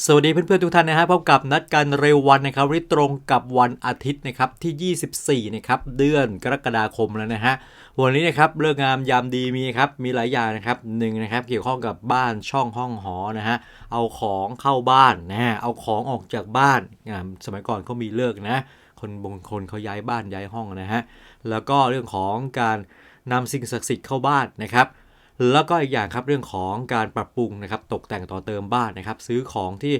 สวัสดีเพื่อนๆทุกท่านนะฮะพบกับนัดกันเร็ววันนะครับที่ตรงกับวันอาทิตย์นะครับที่ 24 นะครับเดือนกรกฎาคมแล้วนะฮะวันนี้นะครับเรื่องงามยามดีมีครับมีหลายอย่างนะครับหนึ่งนะครับเกี่ยวข้องกับบ้านช่องห้องหอนะฮะเอาของเข้าบ้านนะฮะเอาของออกจากบ้านอ่าสมัยก่อนเขามีเลิกนะ คนบางคนเขาย้ายบ้านย้ายห้องนะฮะแล้วก็เรื่องของการนำสิ่งศักดิ์สิทธิ์เข้าบ้านนะครับ แล้วก็อีกอย่างครับเรื่องของการปรับปรุงนะครับตกแต่งต่อเติมบ้านนะครับ ซื้อของที่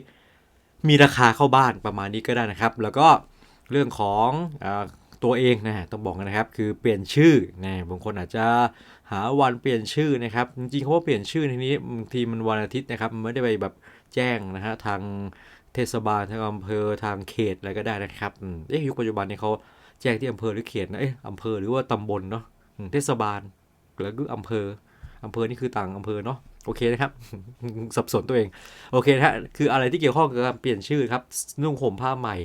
มีราคาเข้าบ้านประมาณนี้ก็ได้นะครับ แล้วก็เรื่องของอตัวเองนะฮะต้องบอกกันนะครับ คือเปลี่ยนชื่อนะบางคนอาจจะหาวันเปลี่ยนชื่อนะครับ จริงๆเขาว่าเปลี่ยนชื่อในนี้บางทีมันวันอาทิตย์นะครับไม่ได้ไปแบบแจ้งนะฮะทางเทศบาลทางอำเภอทางเขตอะไรก็ได้นะครับเอ๊ะยุคปัจจุบันนี้เขาแจ้งที่อำเภอหรือเขตนะเอ๊ะอำเภอหรือว่าตำบลเนาะเทศบาลแล้วก็อำเภอ อำเภอนี่คือต่างอำเภอเนาะโอเคนะครับ สับสนตัวเอง โอเคนะฮะคืออะไรที่เกี่ยวข้องกับการเปลี่ยนชื่อครับนุ่งห่มผ้าใหม่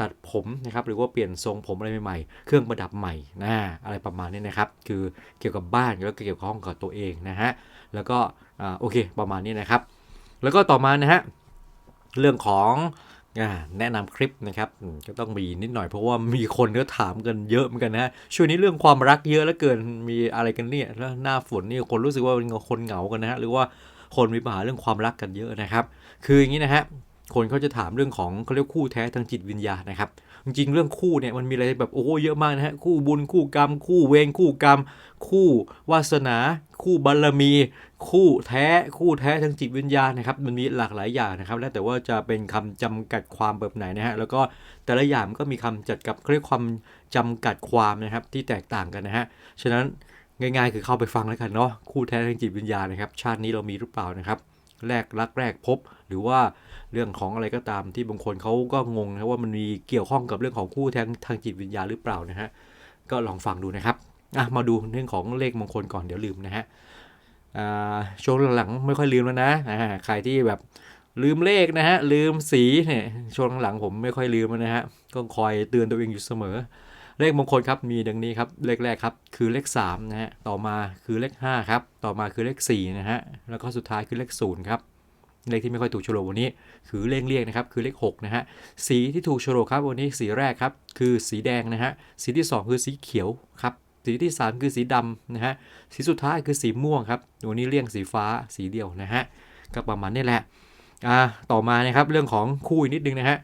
ตัดผมนะครับหรือว่าเปลี่ยนทรงผมอะไรใหม่ๆ เครื่องประดับใหม่นะอะไรประมาณนี้นะครับ คือเกี่ยวกับบ้านแล้วก็เกี่ยวข้องกับตัวเองนะฮะแล้วก็อ่าโอเคประมาณนี้นะครับ แล้วก็ต่อมานะฮะเรื่องของ แนะนำคลิปนะครับก็ต้องมีนิดหน่อยเพราะว่ามีคนก็ถามกันเยอะเหมือนกันนะฮะช่วงนี้เรื่องความรักเยอะแล้วเกินมีอะไรกันเนี่ยแล้วหน้าฝนนี่คนรู้สึกว่าเป็นคนเหงากันนะฮะหรือว่าคนมีปัญหาเรื่องความรักกันเยอะนะครับ คืออย่างนี้นะฮะคนเขาจะถามเรื่องของเขาเรียกคู่แท้ทางจิตวิญญาณนะครับ จริงเรื่องคู่เนี่ยมันมีอะไรแบบโอ้โหเยอะมากนะฮะคู่บุญคู่กรรม คู่เวรคู่กรรม คู่วาสนา คู่บารมี คู่แท้ คู่แท้ทางจิตวิญญาณนะครับมันมีหลากหลายอย่างนะครับแล้วแต่ว่าจะเป็นคำจำกัดความแบบไหนนะฮะแล้วก็แต่ละอย่างมันก็มีคำจัดกับเรียกความจำกัดความนะครับที่แตกต่างกันนะฮะฉะนั้นง่ายๆ คือเข้าไปฟังแล้วกันเนาะคู่แท้ทางจิตวิญญาณนะครับ ชาตินี้เรามีหรือเปล่านะครับ แรกรักแรกพบหรือว่า เรื่องของอะไรก็ตามที่บางคนเขาก็งงนะว่ามันมีเกี่ยวข้องกับเรื่องของคู่แท้ทางจิตวิญญาหรือเปล่านะฮะก็ลองฟังดูนะครับอะมาดูเรื่องของเลขมงคลก่อนเดี๋ยวลืมนะฮะช่วงหลังๆไม่ค่อยลืมแล้วนะใครที่แบบลืมเลขนะฮะลืมสีเนี่ยช่วงหลังๆผมไม่ค่อยลืมแล้วนะฮะก็คอยเตือนตัวเองอยู่เสมอ เลขมงคลครับมีดังนี้ครับเลขแรกครับคือเลข3นะฮะต่อมาคือเลข5ครับต่อมาคือเลข4นะฮะแล้วก็สุดท้ายคือเลข0ครับ เลขที่ไม่ค่อยถูกโฉลกวันนี้ คือเลขเลี่ยงนะครับ คือเลข6นะฮะ สีที่ถูกโฉลกครับวันนี้สีแรกครับ คือสีแดงนะฮะ สีที่ 2 คือสีเขียวครับ สีที่ 3 คือสีดำนะฮะ สีสุดท้ายคือสีม่วงครับ วันนี้เลี่ยงสีฟ้าสีเดียวนะฮะ ก็ประมาณนี้แหละ อ่า ต่อมานะครับเรื่องของคู่อีกนิดนึงนะฮะ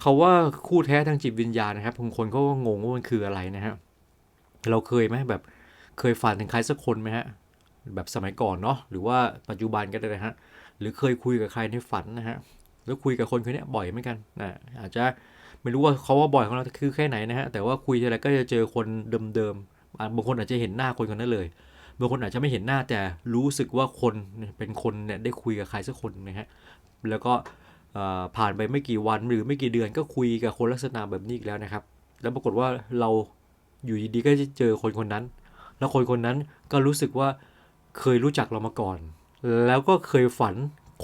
เขาว่าคู่แท้ทางจิตวิญญาณนะครับบางคนเขาก็งงว่ามันคืออะไรนะฮะ เราเคยไหมแบบเคยฝันถึงใครสักคนไหมฮะ แบบสมัยก่อนเนาะ หรือว่าปัจจุบันก็ได้นะฮะ หรือเคยคุยกับใครในฝันนะฮะแล้วคุยกับคนคนนี้บ่อยเหมือนกันนะอาจจะไม่รู้ว่าเขาว่าบ่อยของเราคือแค่ไหนนะฮะแต่ว่าคุยทีไรก็จะเจอคนเดิมๆบางคนอาจจะเห็นหน้าคนคนนั้นเลยบางคนอาจจะไม่เห็นหน้าแต่รู้สึกว่าคนเป็นคนเนี่ยได้คุยกับใครสักคนนะฮะแล้วก็ผ่านไปไม่กี่วันหรือไม่กี่เดือนก็คุยกับคนลักษณะแบบนี้อีกแล้วนะครับ แล้วปรากฏว่าเราอยู่ดีๆก็จะเจอคนคนนั้น แล้วคนคนนั้นก็รู้สึกว่าเคยรู้จักเรามาก่อน แล้วก็เคยฝัน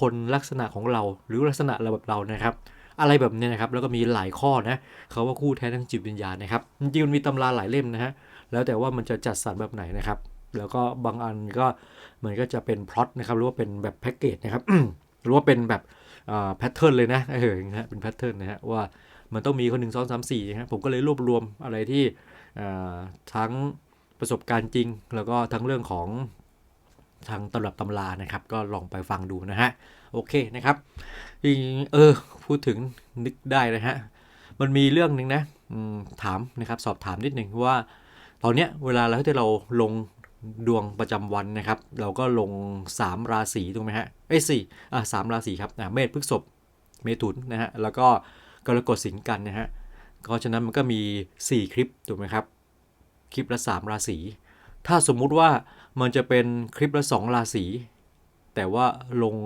คนลักษณะของเราหรือลักษณะเราแบบเรานะครับ อะไรแบบนี้นะครับ แล้วก็มีหลายข้อนะเขาว่าคู่แท้ทางจิตวิญญาณนะครับจริงมันมีตำราหลายเล่มนะฮะแล้วแต่ว่ามันจะจัดสรรแบบไหนนะครับ แล้วก็บางอันก็มันก็จะเป็นพล็อตนะครับหรือว่าเป็นแบบแพ็กเกจนะครับหรือว่าเป็นแบบแพทเทิร์นเลยนะเออเป็นแพทเทิร์นนะฮะว่ามันต้องมีคนหนึ่งสองสามสี่นะฮะผมก็เลยรวบรวมอะไรที่ทั้งประสบการณ์จริง แล้วก็ทั้งเรื่องของ ทางตำรับตำรานะครับ ก็ลองไปฟังดูนะฮะ โอเคนะครับอีกเออ พูดถึงนึกได้นะฮะ มันมีเรื่องหนึ่งนะถามนะครับ สอบถามนิดหนึ่งว่า ตอนเนี้ยเวลาเราที่เราลงดวงประจำวันนะครับ เราก็ลง 3 ราศีถูกไหมฮะเอ้สี่อะสามราศีครับอะเมษพฤษภเมถุนนะฮะแล้วก็กรกฎสิงกันนะฮะก็ฉะนั้นมันก็มี 4 คลิปถูกไหมครับ คลิปละ 3 ราศีถ้าสมมุติว่า มันจะเป็นคลิปละ 2 ราศี แต่ว่าลง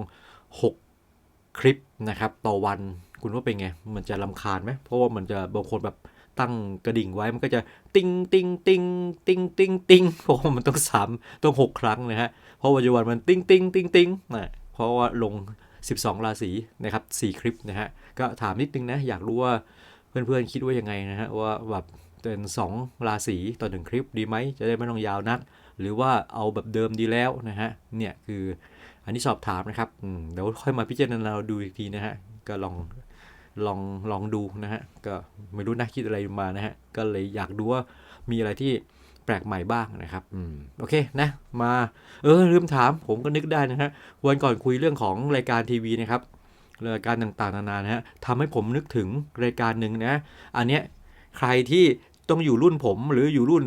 6 คลิปนะครับ ต่อวันคุณว่าเป็นไง มันจะลำคาญไหมเพราะว่ามันจะบางคนแบบตั้งกระดิ่งไว้มันก็จะติ้งติ้งติ้งติ้งติ้งติ้งเพราะว่ามันต้องสามต้องหกครั้งนะฮะเพราะปัจจุบันมันติ้งติ้งติ้งติ้งนะเพราะว่าลง 12 ราศีนะครับ4คลิปนะฮะก็ถามนิดนึงนะอยากรู้ว่าเพื่อนๆคิดว่ายังไงนะฮะว่าแบบ เป็น 2 ราศีต่อหนึ่งคลิปดีไหม จะได้ไม่ต้องยาวนัก หรือว่าเอาแบบเดิมดีแล้วนะฮะ เนี่ยคืออันนี้สอบถามนะครับเดี๋ยวค่อยมาพิจารณาดูอีกทีนะฮะ ก็ลองลองลองดูนะฮะ ก็ไม่รู้นะคิดอะไรมานะฮะ ก็เลยอยากดูว่ามีอะไรที่แปลกใหม่บ้างนะครับ อืม โอเคนะ มา เออ ลืมถาม ผมก็นึกได้นะฮะ วันก่อนคุยเรื่องของรายการทีวีนะครับ รายการต่างๆ นานานะฮะทำให้ผมนึกถึงรายการหนึ่งนะ อันเนี้ย ใครที่ ต้องอยู่รุ่นผมหรืออยู่รุ่น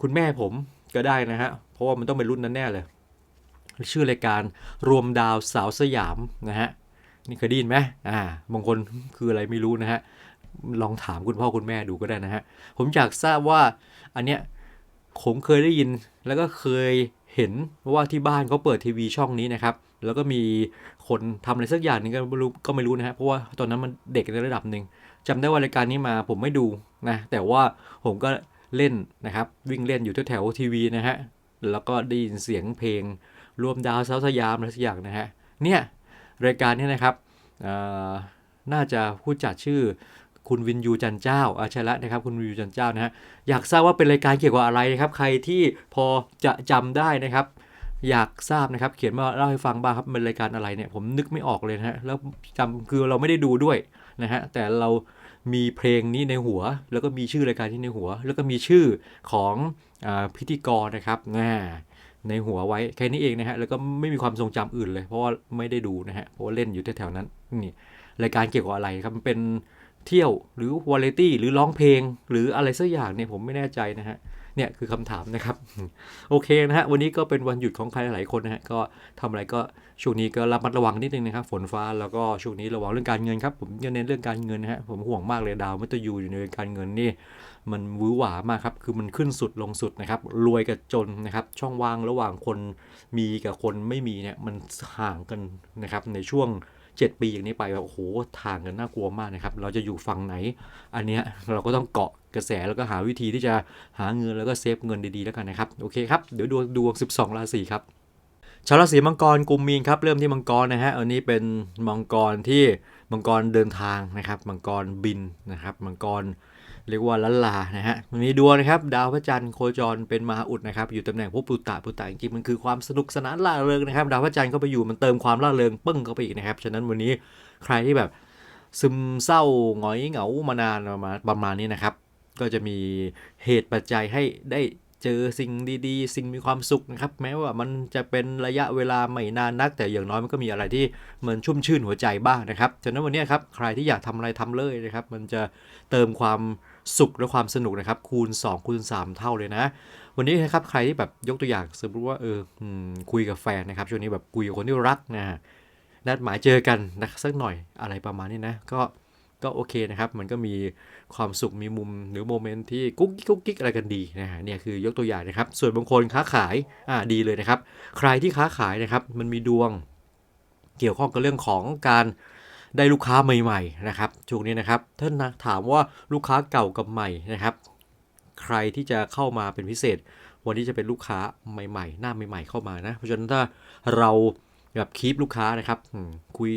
คุณแม่ผมก็ได้นะฮะ เพราะว่ามันต้องเป็นรุ่นนั้นแน่เลย ชื่อรายการรวมดาวสาวสยามนะฮะ นี่เคยได้ยินไหมอ่าบางคนคืออะไรไม่รู้นะฮะ ลองถามคุณพ่อคุณแม่ดูก็ได้นะฮะ ผมอยากทราบว่าอันเนี้ยผมเคยได้ยินแล้วก็เคยเห็นว่าที่บ้านเขาเปิดทีวีช่องนี้นะครับ แล้วก็มีคนทำอะไรสักอย่างหนึงก็ไม่รู้ก็ไม่รู้นะฮะ เพราะว่าตอนนั้นมันเด็กในระดับหนึ่ง จำได้ว่ารายการนี้มาผมไม่ดูนะแต่ว่าผมก็เล่นนะครับ วิ่งเล่นอยู่แถวทีวีนะฮะแล้วก็ได้ยินเสียงเพลงรวมดาวเซาสยามอะไรสักอย่างนะฮะเนี่ยรายการนี้นะครับน่าจะผู้จัดชื่อคุณวินยูจันเจ้าอาใช่ล้วนะครับ คุณวินยูจันเจ้านะฮะอยากทราบว่าเป็นรายการเกี่ยวกับอะไรนะครับ ใครที่พอจะจำได้นะครับ อยากทราบนะครับ เขียนมาเล่าให้ฟังบ้างครับเป็นรายการอะไรเนี่ยผมนึกไม่ออกเลยนะฮะแล้วจำคือเราไม่ได้ดูด้วยนะฮะแต่เรามีเพลงนี้ในหัว แล้วก็มีชื่อรายการที่ในหัว แล้วก็มีชื่อของอพิธีกรนะครับน่าในหัวไว้แค่นี้เองนะฮะแล้วก็ไม่มีความทรงจำอื่นเลย เพราะว่าไม่ได้ดูนะฮะเพราะว่าเล่นอยู่แถวๆนั้นนี่รายการเกี่ยวกับอะไรครับมันเป็นเที่ยวหรือวาไรตี้หรือร้องเพลง หรืออะไรสักอย่างเนี่ยผมไม่แน่ใจนะฮะ เนี่ยคือคำถามนะครับ โอเคนะฮะวันนี้ก็เป็นวันหยุดของใครหลายคนนะฮะก็ทำอะไรก็ช่วงนี้ก็ระมัดระวังนิดนึงนะครับฝนฟ้าแล้วก็ช่วงนี้ระวังเรื่องการเงินครับผมจะเน้นเรื่องการเงินนะฮะผมห่วงมากเลยดาวมัตยูอยู่ในการเงินนี่มันวือหวามากครับคือมันขึ้นสุดลงสุดนะครับรวยกับจนนะครับช่องว่างระหว่างคนมีกับคนไม่มีเนี่ยมันห่างกันนะครับในช่วง 7 ปีอย่างนี้ไปแบบโอ้โหทางกันน่ากลัวมากนะครับ เราจะอยู่ฝั่งไหน อันเนี้ยเราก็ต้องเกาะกระแสแล้วก็หาวิธีที่จะหาเงินแล้วก็เซฟเงินดีๆแล้วกันนะครับโอเคครับเดี๋ยวดูดวง 12 ราศีครับชาวราศีมังกรกุมมีนครับเริ่มที่มังกรนะฮะอันนี้เป็นมังกรที่มังกรเดินทางนะครับมังกรบินนะครับมังกร เรียกว่าลันลานะฮะมีดวงนะครับ ดาวพระจันทร์โคจรเป็นมหาอุดนะครับ อยู่ตำแหน่งภพปุตตะปุตตะจริงๆมันคือความสนุกสนานล่าเริงนะครับ ดาวพระจันทร์เข้าไปอยู่มันเติมความล่าเริงปึ้งเข้าไปอีกนะครับ ฉะนั้นวันนี้ใครที่แบบซึมเศร้าหงอยเหงามานานประมาณประมาณนี้นะครับ ก็จะมีเหตุปัจจัยให้ได้เจอสิ่งดีๆ สิ่งมีความสุขนะครับ แม้ว่ามันจะเป็นระยะเวลาไม่นานนัก แต่อย่างน้อยมันก็มีอะไรที่มันชุ่มชื่นหัวใจบ้างนะครับฉะนั้นวันนี้ครับใครที่อยากทำอะไรทำเลยนะครับ มันจะเติมความ สุขและความสนุกนะครับ คูณ 2 คูณ 3 เท่าเลยนะ วันนี้นะครับใครที่แบบยกตัวอย่างสมมติว่าเออคุยกับแฟนนะครับช่วงนี้แบบคุยกับคนที่รักนะนัดหมายเจอกันนะสักหน่อยอะไรประมาณนี้นะ ก็ก็โอเคนะครับ มันก็มีความสุขมีมุมหรือโมเมนต์ที่กุ๊กกิ๊กกุ๊กกิ๊กอะไรกันดีนะฮะเนี่ยคือยกตัวอย่างนะครับ ส่วนบางคนค้าขายอ่าดีเลยนะครับ ใครที่ค้าขายนะครับมันมีดวง เกี่ยวข้องกับเรื่องของการ ได้ลูกค้าใหม่ๆนะครับช่วงนี้นะครับท่านนะถามว่าลูกค้าเก่ากับใหม่นะครับ ใครที่จะเข้ามาเป็นพิเศษ วันนี้จะเป็นลูกค้าใหม่ ๆ หน้าใหม่ ๆ เข้ามานะ เพราะฉะนั้นถ้าเราแบบคีปลูกค้านะครับคุย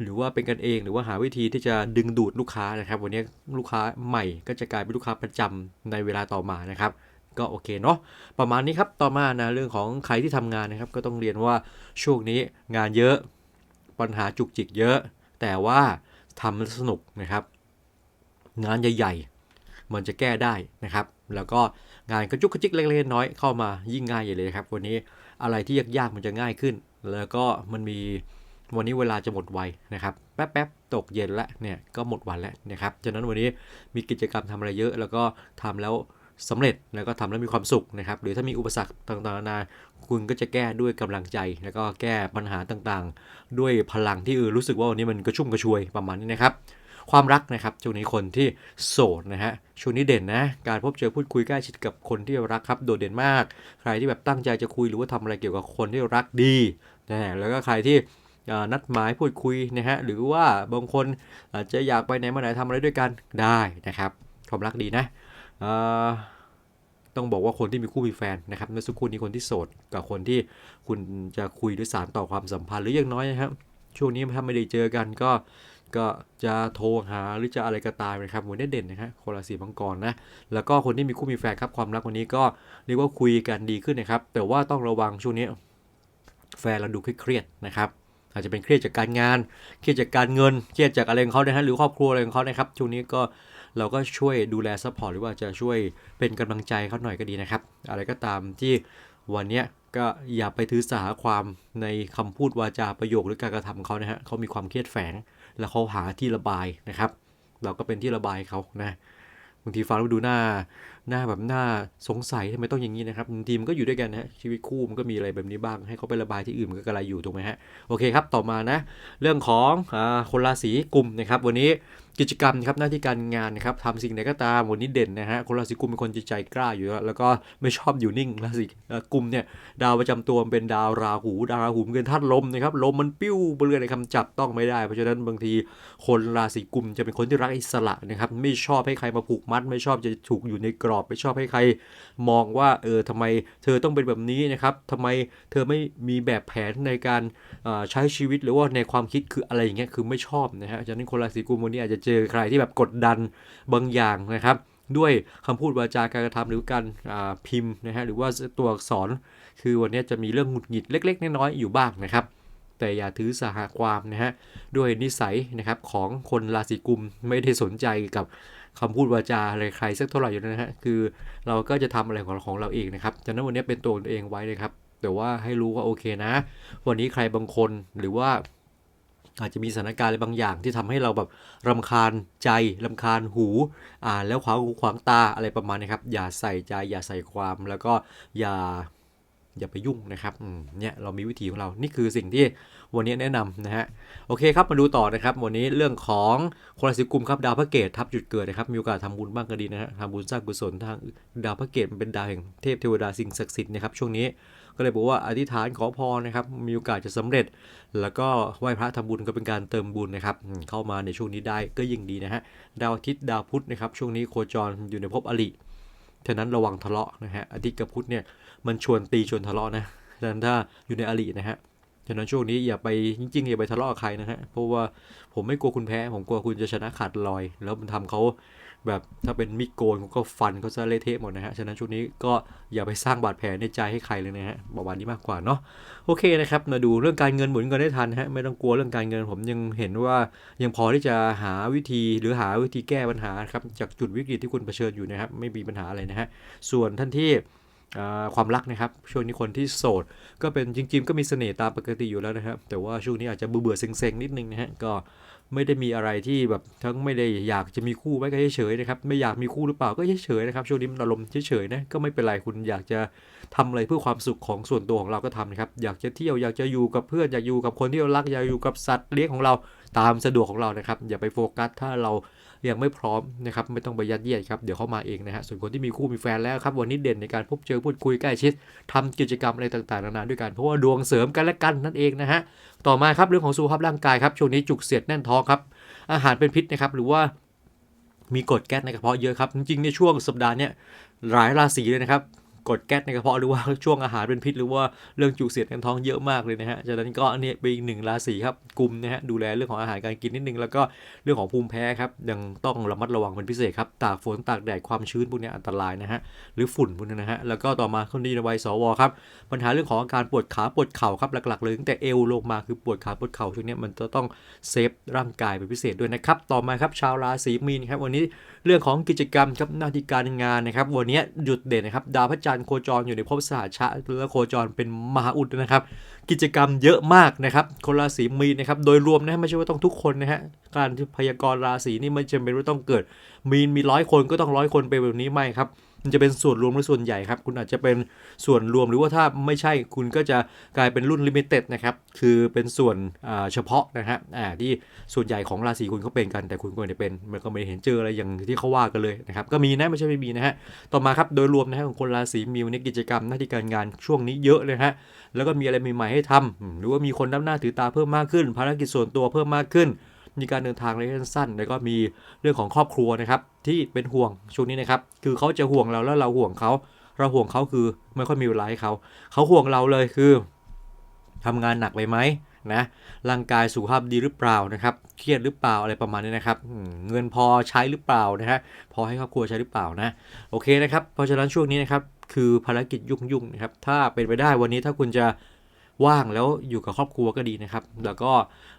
หรือว่าเป็นกันเองหรือว่าหาวิธีที่จะดึงดูดลูกค้านะครับ วันนี้ลูกค้าใหม่ก็จะกลายเป็นลูกค้าประจำในเวลาต่อมานะครับ ก็โอเคเนาะประมาณนี้ครับต่อมานะเรื่องของใครที่ทำงานนะครับ ก็ต้องเรียนว่าช่วงนี้งานเยอะปัญหาจุกจิกเยอะ แต่ว่าทำแล้วสนุกนะครับ งานใหญ่ ๆ มันจะแก้ได้นะครับ แล้วก็งานกระจุกกระจิกเล็กๆน้อยเข้ามายิ่งง่ายใหญ่เลยครับวันนี้อะไรที่ยากๆมันจะง่ายขึ้น แล้วก็มันมีวันนี้เวลาจะหมดไวนะครับ แป๊บๆตกเย็นแล้วเนี่ยก็หมดวันแล้วนะครับฉะนั้นวันนี้มีกิจกรรมทำอะไรเยอะ แล้วก็ทำแล้ว สำเร็จแล้วก็ทำแล้วมีความสุขนะครับ หรือถ้ามีอุปสรรคต่างๆนานาคุณก็จะแก้ด้วยกำลังใจ แล้วก็แก้ปัญหาต่างๆ ด้วยพลังที่เออรู้สึกว่าวันนี้มันกระชุ่มกระชวยประมาณนี้นะครับ ความรักนะครับช่วงนี้คนที่โสดนะฮะช่วงนี้เด่นนะ การพบเจอพูดคุยใกล้ชิดกับคนที่รักครับโดดเด่นมาก ใครที่แบบตั้งใจจะคุยหรือว่าทำอะไรเกี่ยวกับคนที่รักดีนะฮะแล้วก็ใครที่นัดหมายพูดคุยนะฮะหรือว่าบางคนอาจจะอยากไปไหนมาไหนทำอะไรด้วยกันได้นะครับความรักดีนะ ต้องบอกว่าคนที่มีคู่มีแฟนนะครับเมื่อสักครู่นี้คนที่โสดกับคนที่คุณจะคุยหรือสารต่อความสัมพันธ์หรืออย่างน้อยนะครับ ช่วงนี้ถ้าไม่ได้เจอกันก็ก็จะโทรหาหรือจะอะไรก็ตามนะครับวันนี้เด่นนะครับคนราศีมังกรนะแล้วก็คนที่มีคู่มีแฟนครับความรักวันนี้ก็เรียกว่าคุยกันดีขึ้นนะครับ แต่ว่าต้องระวังช่วงนี้แฟนเราดูเครียดนะครับอาจจะเป็นเครียดจากการงาน เครียดจากการเงิน เครียดจากอะไรของเขานะฮะ หรือครอบครัวอะไรของเขานะครับ ช่วงนี้ก็ เราก็ช่วยดูแลซัพพอร์ตหรือว่าจะช่วยเป็นกำลังใจเขาหน่อยก็ดีนะครับ อะไรก็ตามที่วันนี้ก็อย่าไปถือสาความในคำพูดวาจาประโยคหรือการกระทำเขานะฮะเขามีความเครียดแฝง แล้วเขาหาที่ระบายนะครับ เราก็เป็นที่ระบายเขานะบางทีฟังแล้วดูหน้า หน้าแบบหน้าสงสัยทำไมต้องอย่างนี้นะครับบางทีมันก็อยู่ด้วยกันนะฮะชีวิตคู่มันก็มีอะไรแบบนี้บ้างให้เขาไประบายที่อื่นมันก็กระไรอยู่ถูกไหมฮะโอเคครับต่อมานะเรื่องของอคนราศีกุมนะครับ วันนี้กิจกรรมครับหน้าที่การงานนะครับทำสิ่งใดก็ตามวันนี้เด่นนะฮะคนราศีกุมเป็นคนจิตใจกล้าอยู่แล้วแล้วก็ไม่ชอบอยู่นิ่งราศีเอ่อกุมเนี่ยดาวประจำตัวเป็นดาวราหูดาวราหูเป็นธาตุลมนะครับลมมันปิ้วเบลือในคำจับต้องไม่ได้เพราะฉะนั้นบางทีคนราศีกุมจะเป็นคนที่รักอิสระนะครับไม่ชอบให้ใครมาผูกมัด ไม่ชอบจะถูกอยู่ในกรอบไม่ชอบให้ใคร มองว่าเออทำไมเธอต้องเป็นแบบนี้นะครับทำไมเธอไม่มีแบบแผนในการใช้ชีวิตหรือว่าในความคิดคืออะไรอย่างเงี้ยคือไม่ชอบนะฮะฉะนั้นคนราศีกุมวันนี้อาจจะเจอใครที่แบบกดดันบางอย่างนะครับด้วยคำพูดวาจาการกระทำหรือการพิมพ์นะฮะหรือว่าตัวอักษร คือวันนี้จะมีเรื่องหงุดหงิดเล็ก ๆ น้อยๆอยู่บ้างนะครับ แต่อย่าถือสาหาความนะฮะด้วยนิสัยนะครับของคนราศีกุมไม่ได้สนใจกับคำพูดวาจาอะไรใครสักเท่าไหร่อยู่นะฮะคือเราก็จะทำอะไรของของเราเองนะครับฉะนั้นวันนี้เป็นตัวเองไว้เลยครับ แต่ว่าให้รู้ว่าโอเคนะ วันนี้ใครบางคนหรือว่าอาจจะมีสถานการณ์อะไรบางอย่างที่ทำให้เราแบบรำคาญใจรำคาญหูอ่านแล้วขวางหูขวางตาอะไรประมาณนี้ครับ อย่าใส่ใจอย่าใส่ความแล้วก็อย่า อย่าไปยุ่งนะครับเนี่ยเรามีวิธีของเรา นี่คือสิ่งที่วันนี้แนะนำนะฮะ โอเคครับ มาดูต่อนะครับ วันนี้เรื่องของคนราศีกุมครับ ดาวพระเกตทับจุดเกิดนะครับ มีโอกาสทำบุญบ้างก็ดีนะฮะทำบุญสร้างกุศลทางดาวพระเกตมันเป็นดาวแห่งเทพเทวดาสิ่งศักดิ์สิทธิ์นะครับ ช่วงนี้ก็เลยบอกว่าอธิษฐานขอพรนะครับ มีโอกาสจะสำเร็จ แล้วก็ไหว้พระทำบุญก็เป็นการเติมบุญนะครับ เข้ามาในช่วงนี้ได้ก็ยิ่งดีนะฮะ ดาวอาทิตย์ดาวพุธนะครับ ช่วงนี้โคจรอยู่ในภพอริฉะนั้นระวังทะเลาะนะฮะอาทิตย์กับพุธเนี่ย มันชวนตีชวนทะเลาะนะฉะนั้นถ้าอยู่ในอรินะฮะฉะนั้นช่วงนี้อย่าไปจริงๆอย่าไปทะเลาะกับใครนะฮะเพราะว่าผมไม่กลัวคุณแพ้ ผมกลัวคุณจะชนะขาดลอย แล้วมันทำเขาแบบถ้าเป็นมิโกนก็ฟันเขาจะเละเทะหมดนะฮะฉะนั้นช่วงนี้ก็อย่าไปสร้างบาดแผลในใจให้ใครเลยนะฮะประมาณนี้มากกว่าเนาะโอเคนะครับ มาดูเรื่องการเงินหมุนเงินได้ทันฮะไม่ต้องกลัวเรื่องการเงินผมยังเห็นว่ายังพอที่จะหาวิธีหรือหาวิธีแก้ปัญหาครับจากจุดวิกฤตที่คุณเผชิญอยู่นะครับไม่มีปัญหาอะไรนะฮะส่วนท่านที่ ความรักนะครับ ช่วงนี้คนที่โสด ก็เป็นจริง ๆ ก็มีเสน่ห์ตามปกติอยู่แล้วนะครับ แต่ว่าช่วงนี้อาจจะเบื่อๆเซ็งๆนิดนึงนะฮะก็ไม่ได้มีอะไรที่แบบทั้งไม่ได้อยากจะมีคู่ไว้ก็เฉยๆนะครับไม่อยากมีคู่หรือเปล่าก็เฉยๆนะครับช่วงนี้มันอารมณ์เฉยๆนะก็ไม่เป็นไรคุณอยากจะทำอะไรเพื่อความสุขของส่วนตัวของเราก็ทำนะครับอยากจะเที่ยวอยากจะอยู่กับเพื่อนอยากอยู่กับคนที่เรารักอยากอยู่กับสัตว์เลี้ยงของเราตามสะดวกของเรานะครับอย่าไปโฟกัสถ้าเรา ยังไม่พร้อมนะครับไม่ต้องไปยัดเยียดครับเดี๋ยวเข้ามาเองนะฮะส่วนคนที่มีคู่มีแฟนแล้วครับวันนี้เด่นในการพบเจอพูดคุยใกล้ชิดทำกิจกรรมอะไรต่างๆนานาด้วยกันเพราะว่าดวงเสริมกันและกันนั่นเองนะฮะต่อมาครับเรื่องของสุขภาพร่างกายครับช่วงนี้จุกเสียดแน่นท้องครับอาหารเป็นพิษนะครับหรือว่ามีกรดแก๊สในกระเพาะเยอะครับจริงๆในช่วงสัปดาห์นี้หลายราศีเลยนะครับ กดแก๊สในกระเพาะหรือว่าช่วงอาหารเป็นพิษ หรือว่าเรื่องจุกเสียดกันท้องเยอะมากเลยนะฮะฉะนั้นก็อันนี้เป็นอีกหนึ่งราศีครับกลุ่มนะฮะดูแลเรื่องของอาหารการกินนิดนึงแล้วก็เรื่องของภูมิแพ้ครับยังต้องระมัดระวังเป็นพิเศษครับตากฝนตากแดดความชื้นพวกนี้อันตรายนะฮะหรือฝุ่นพวกนี้นะฮะแล้วก็ต่อมาคนดีในวัยสวครับปัญหาเรื่องของอาการปวดขาปวดเข่าครับหลักๆเลยตั้งแต่เอวลงมาคือปวดขาปวดเข่าช่วงนี้มันจะต้องเซฟร่างกายเป็นพิเศษด้วยนะครับต่อมาครับชาวราศีมีนครับวันนี้เรื่องของกิจกรรมครับหน้าที่การงานนะครับวันนี้หยุดเด่นนะครับดาวพระจันทร์โคจรอยู่ในภพสหชะและโคจรเป็นมหาอุดนะครับ กิจกรรมเยอะมากนะครับ คนราศีมีนะครับ โดยรวมนะไม่ใช่ว่าต้องทุกคนนะฮะ การพยากรณ์ราศีนี่ไม่จำเป็นว่าต้องเกิด มีนมีร้อยคนก็ต้องร้อยคนไปแบบนี้ไม่ครับ มันจะเป็นส่วนรวมหรือส่วนใหญ่ครับ คุณอาจจะเป็นส่วนรวมหรือว่าถ้าไม่ใช่คุณก็จะกลายเป็นรุ่นลิมิเต็ดนะครับ คือเป็นส่วนเฉพาะนะฮะที่ส่วนใหญ่ของราศีคุณเขาเป็นกัน แต่คุณก็ไม่ได้เป็นมันก็ไม่เห็นเจออะไรอย่างที่เขาว่ากันเลยนะครับก็มีนะไม่ใช่ไม่มีนะฮะต่อมาครับโดยรวมนะฮะของคนราศีมีวันกิจกรรมหน้าที่การงานช่วงนี้เยอะเลยฮะแล้วก็มีอะไรใหม่ๆให้ทำอืมหรือว่ามีคนนับหน้าถือตาเพิ่มมากขึ้น ภารกิจส่วนตัวเพิ่มมากขึ้น มีการเดินทางระยะสั้นแล้วก็มีเรื่องของครอบครัวนะครับ ที่เป็นห่วงช่วงนี้นะครับ คือเขาจะห่วงเราแล้วเราห่วงเขาเราห่วงเขาคือไม่ค่อยมีเวลาให้เขา เขาห่วงเราเลยคือทำงานหนักไปไหมนะร่างกายสุขภาพดีหรือเปล่านะครับ เครียดหรือเปล่าอะไรประมาณนี้นะครับ เงินพอใช้หรือเปล่านะฮะพอให้ครอบครัวใช้หรือเปล่านะโอเคนะครับเพราะฉะนั้นช่วงนี้นะครับคือภารกิจยุ่งๆนะครับถ้าเป็นไปได้วันนี้ถ้าคุณจะ ว่างแล้วอยู่กับครอบครัวก็ดีนะครับ แล้วก็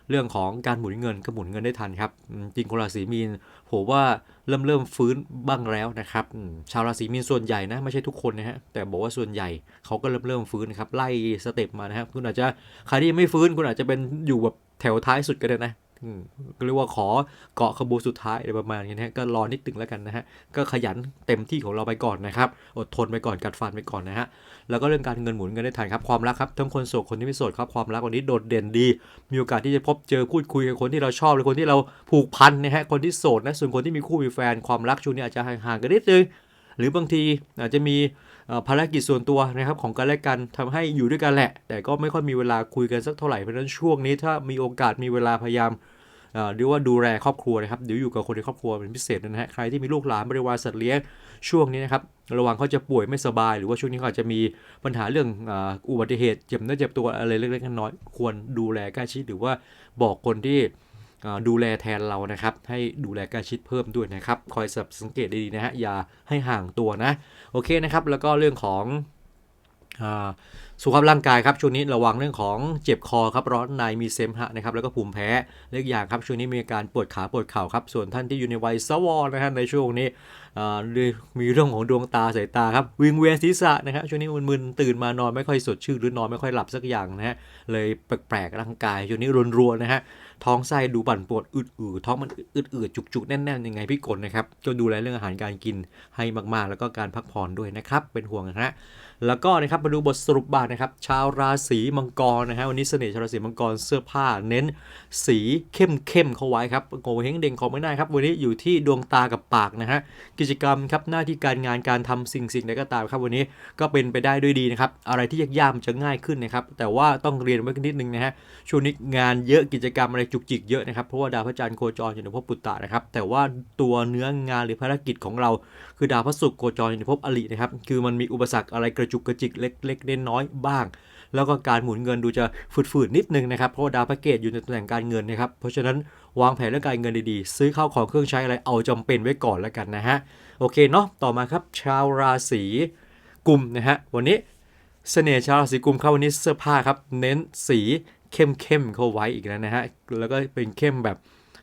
เรื่องของการหมุนเงินก็หมุนเงินได้ทันครับ จริงคนราศีมีนผมว่าเริ่มเริ่มฟื้นบ้างแล้วนะครับ ชาวราศีมีนส่วนใหญ่นะไม่ใช่ทุกคนนะฮะ แต่บอกว่าส่วนใหญ่เขาก็เริ่มเริ่มฟื้นนะครับ ไล่สเต็ปมานะครับ คุณอาจจะใครที่ไม่ฟื้นคุณอาจจะเป็นอยู่แบบแถวท้ายสุดก็ได้นะ ก็เรียกว่าขอเกาะขบวนสุดท้ายอะไรประมาณนี้นะฮะก็รอนิดตึงแล้วกันนะฮะก็ขยันเต็มที่ของเราไปก่อนนะครับอดทนไปก่อนกัดฟันไปก่อนนะฮะแล้วก็เรื่องการเงินหมุนเงินได้ทันครับความรักครับทั้งคนโสดคนที่ไม่โสดครับความรักวันนี้โดดเด่นดี มีโอกาสที่จะพบเจอพูดคุยกับคนที่เราชอบหรือคนที่เราผูกพันนะฮะคนที่โสดนะส่วนคนที่มีคู่มีแฟนความรักช่วงนี้อาจจะห่างๆกันนิดนึงหรือบางทีอาจจะมี ภารกิจส่วนตัวนะครับของกันและกันทำให้อยู่ด้วยกันแหละ แต่ก็ไม่ค่อยมีเวลาคุยกันสักเท่าไหร่เพราะฉะนั้นช่วงนี้ถ้ามีโอกาสมีเวลาพยายามเรียกว่าดูแลครอบครัวนะครับเดี๋ยวอยู่กับคนในครอบครัวเป็นพิเศษนะฮะใครที่มีลูกหลานบริวารสัตว์เลี้ยงช่วงนี้นะครับระวังเขาจะป่วยไม่สบาย หรือว่าช่วงนี้เขาอาจจะมีปัญหาเรื่องอ,อุบัติเหตุเจ็บเนื้อเจ็บตัวอะไรเล็กๆน้อยๆควรดูแลใกล้ชิดหรือว่าบอกคนที่ ดูแลแทนเรานะครับ ให้ดูแลใกล้ชิดเพิ่มด้วยนะครับ คอยสังเกตดีๆนะฮะ อย่าให้ห่างตัวนะ โอเคนะครับ แล้วก็เรื่องของสุขภาพร่างกายครับช่วงนี้ระวังเรื่องของเจ็บคอครับร้อนในมีเซมหะนะครับแล้วก็ภูมิแพ้เล็กอย่างครับช่วงนี้มีอาการปวดขาปวดเข่าครับส่วนท่านที่อยู่ในวัยสวอนะฮะในช่วงนี้ มีเรื่องของดวงตาสายตาครับวิงเวียนศีรษะนะครับช่วงนี้มึนๆตื่นมานอนไม่ค่อยสดชื่นหรือนอนไม่ค่อยหลับสักอย่างนะฮะเลยแปลกๆร่างกายช่วงนี้รัวๆนะฮะท้องไส้ดูปั่นปวดอืดๆท้องมันอืดๆจุกๆแน่นๆยังไงพี่กลนะครับก็ดูแลเรื่องอาหารการกินให้มากๆ แล้วก็การพักผ่อนด้วยนะครับเป็นห่วงนะฮะ แล้วก็นะครับมาดูบทสรุปบาทนะครับชาวราศีมังกรนะฮะวันนี้เสน่ห์ชาวราศีมังกรเสื้อผ้าเน้นสีเข้มเข้มเข้าไว้ครับโงเฮงเด้งของไม่ได้ครับวันนี้อยู่ที่ดวงตากับปากนะฮะกิจกรรมครับหน้าที่การงานการทำสิ่งสิ่งใดก็ตามครับวันนี้ก็เป็นไปได้ด้วยดีนะครับอะไรที่ยากๆมันจะง่ายขึ้นนะครับแต่ว่าต้องเรียนไว้กันนิดนึงนะฮะช่วงนี้งานเยอะกิจกรรมอะไรจุกจิกเยอะนะครับเพราะว่าดาวพระจันทร์โคจรอยู่ในภพปุตตะนะครับแต่ว่าตัวเนื้องานหรือภารกิจของเรา คือดาวพระศุกร์โคจรอยู่ในภพอรินะครับคือมันมีอุปสรรคอะไรกระจุกกระจิกเล็กๆน้อยๆบ้าง แล้วก็การหมุนเงินดูจะฝืดๆนิดนึงนะครับเพราะดาวพระเกตอยู่ในตำแหน่งการเงินนะครับเพราะฉะนั้นวางแผนเรื่องการเงินดีๆ ซื้อข้าวของเครื่องใช้อะไรเอาจำเป็นไว้ก่อนแล้วกันนะฮะโอเคเนาะต่อมาครับชาวราศีกุมนะฮะวันนี้เสน่ห์ชาวราศีกุมเข้าวันนี้เสื้อผ้าครับเน้นสีเข้มๆเข้าไว้อีกแล้วนะฮะแล้วก็เป็นเข้มแบบ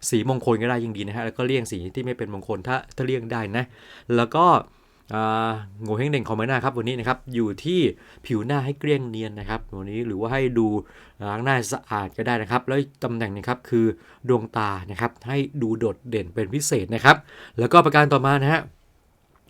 สีมงคลก็ได้ยิ่งดีนะฮะแล้วก็เลี่ยงสีที่ไม่เป็นมงคลถ้าถ้าเลี่ยงได้นะ แล้วก็ โง่เฮงเด่งของใบหน้าครับวันนี้นะครับอยู่ที่ผิวหน้าให้เกลี้ยงเนียนนะครับวันนี้หรือว่าให้ดูล้างหน้าสะอาดก็ได้นะครับ แล้วตำแหน่งนะครับคือดวงตานะครับให้ดูโดดเด่นเป็นพิเศษนะครับ แล้วก็ประการต่อมานะฮะ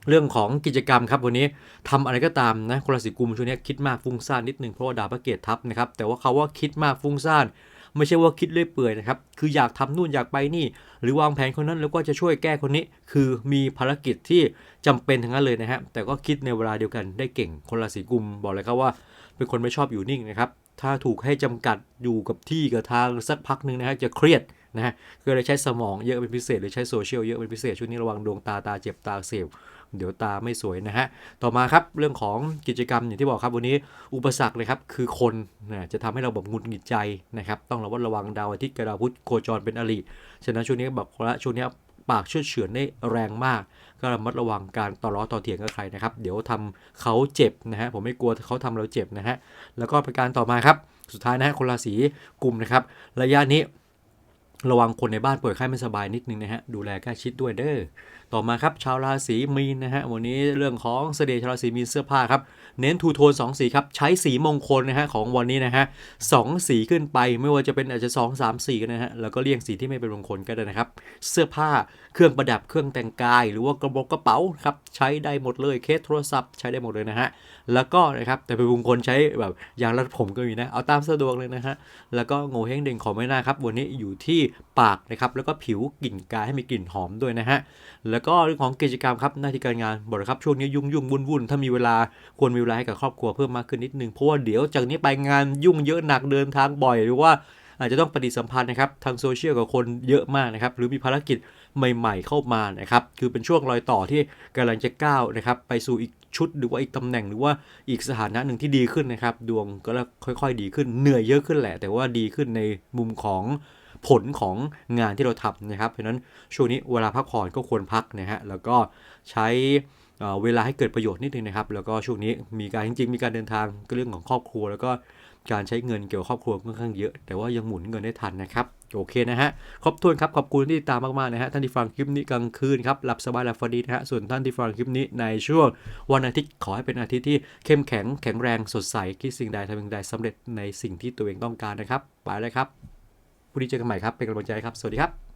เรื่องของกิจกรรมครับวันนี้ทำอะไรก็ตามนะคนราศีกุมช่วงนี้คิดมากฟุ้งซ่านนิดนึงเพราะว่าดาวพระเกตทับนะครับแต่ว่าเขาว่าคิดมากฟุ้งซ่าน ไม่ใช่ว่าคิดเรื่อยเปื่อยนะครับ คืออยากทำนู่นอยากไปนี่ หรือวางแผนคนนั้นแล้วก็จะช่วยแก้คนนี้ คือมีภารกิจที่จำเป็นทั้งนั้นเลยนะฮะ แต่ก็คิดในเวลาเดียวกันได้เก่ง คนราศีกุมบอกเลยครับว่า เป็นคนไม่ชอบอยู่นิ่งนะครับ ถ้าถูกให้จำกัดอยู่กับที่กับทางสักพักหนึ่งนะฮะจะเครียดนะฮะก็เลยใช้สมองเยอะเป็นพิเศษหรือใช้โซเชียลเยอะเป็นพิเศษช่วงนี้ระวังดวงตาตาเจ็บตาเสียว เดี๋ยวตาไม่สวยนะฮะ ต่อมาครับเรื่องของกิจกรรมอย่างที่บอกครับวันนี้อุปสรรคเลยครับคือคนนะจะทำให้เราแบบงุดหงิดใจนะครับต้องระวัดระวังดาวอาทิตย์กับดาวพุธโคจรเป็นอริฉะนั้นช่วงนี้แบอกว่าช่วงนี้ปากเชื่อเฉือนได้แรงมาก ก็ระมัดระวังการต่อล้อต่อเถียงกับใครนะครับ เดี๋ยวทำเขาเจ็บนะฮะผมไม่กลัวเขาทำเราเจ็บนะฮะแล้วก็ประการต่อมาครับสุดท้ายนะฮะคนราศีกุมนะครับ ระยะนี้ระวังคนในบ้านป่วยไข้ไม่สบายนิดนึงนะฮะดูแลใกล้ชิดด้วยเด้อ ต่อมาครับชาวราศีมีนนะฮะวันนี้เรื่องของเสน่ห์ชาวราศีมีนเสื้อผ้าครับเน้นทูโทน2สีครับใช้สีมงคลนะฮะของวันนี้นะฮะสองสีขึ้นไปไม่ว่าจะเป็นอาจจะ2 3สีก็นะฮะแล้วก็เลี่ยงสีที่ไม่เป็นมงคลก็ได้นะครับ เสื้อผ้าเครื่องประดับเครื่องแต่งกาย หรือว่ากระบอกกระเป๋าครับใช้ได้หมดเลยเคสโทรศัพท์ใช้ได้หมดเลยนะฮะแล้วก็นะครับแต่เป็นมงคลใช้แบบยางรัดผมก็มีนะเอาตามสะดวกเลยนะฮะแล้วก็โงเฮงเด่งของไม่น่าครับวันนี้อยู่ที่ปากนะครับแล้วก็ผิวกลิ่นกายให้มีกลิ่นหอมด้วยนะฮะแล้วก็เรื่องของกิจกรรมครับหน้าที่การงานบอกเลยครับช่วงนี้ยุ่งยุ่งวุ่นวุ่นถ้ามีเวลาควรมีเวลาให้กับครอบครัวเพิ่มมากขึ้นนิดนึงเพราะว่าเดี๋ยวจากนี้ไปงานยุ่งเยอะหนักเดินทางบ่อยหรือว่าอาจจะต้องปฏิสัมพันธ์นะครับทางโซเชียลกับคนเยอะมากนะครับหรือมีภารกิจใหม่ ๆ เข้ามานะครับคือเป็นช่วงรอยต่อที่กำลังจะก้าวนะครับไปสู่อีกชุดหรือว่าอีกตำแหน่งหรือว่าอีกสถานะหนึ่งที่ดีขึ้นนะครับดวงก็ค่อยๆ ดีขึ้นเหนื่อยเยอะขึ้นแหละ แต่ว่าดีขึ้นในมุมของ ผลของงานที่เราทำนะครับ เพราะนั้นช่วงนี้เวลาพักผ่อนก็ควรพักนะฮะแล้วก็ใช้เวลาให้เกิดประโยชน์นิดนึงนะครับ แล้วก็ช่วงนี้มีการจริงๆมีการเดินทางก็เรื่องของครอบครัว แล้วก็การใช้เงินเกี่ยวกับครอบครัวค่อนข้างเยอะ แต่ว่ายังหมุนเงินได้ทันนะครับโอเคนะฮะครบถ้วนครับขอบคุณที่ติดตามมากๆนะฮะท่านที่ฟังคลิปนี้กลางคืนครับหลับสบายหลับฝันดีนะฮะส่วนท่านที่ฟังคลิปนี้ในช่วงวันอาทิตย์ขอให้เป็นอาทิตย์ที่เข้มแข็งแข็งแรงสดใสคิดสิ่งใดทำสิ่งใดสำเร็จในสิ่งที่ตัวเองต้องการนะครับไปเลยครับ พรุ่งนี้เจอกันใหม่ครับ เป็นกำลังใจครับ สวัสดีครับ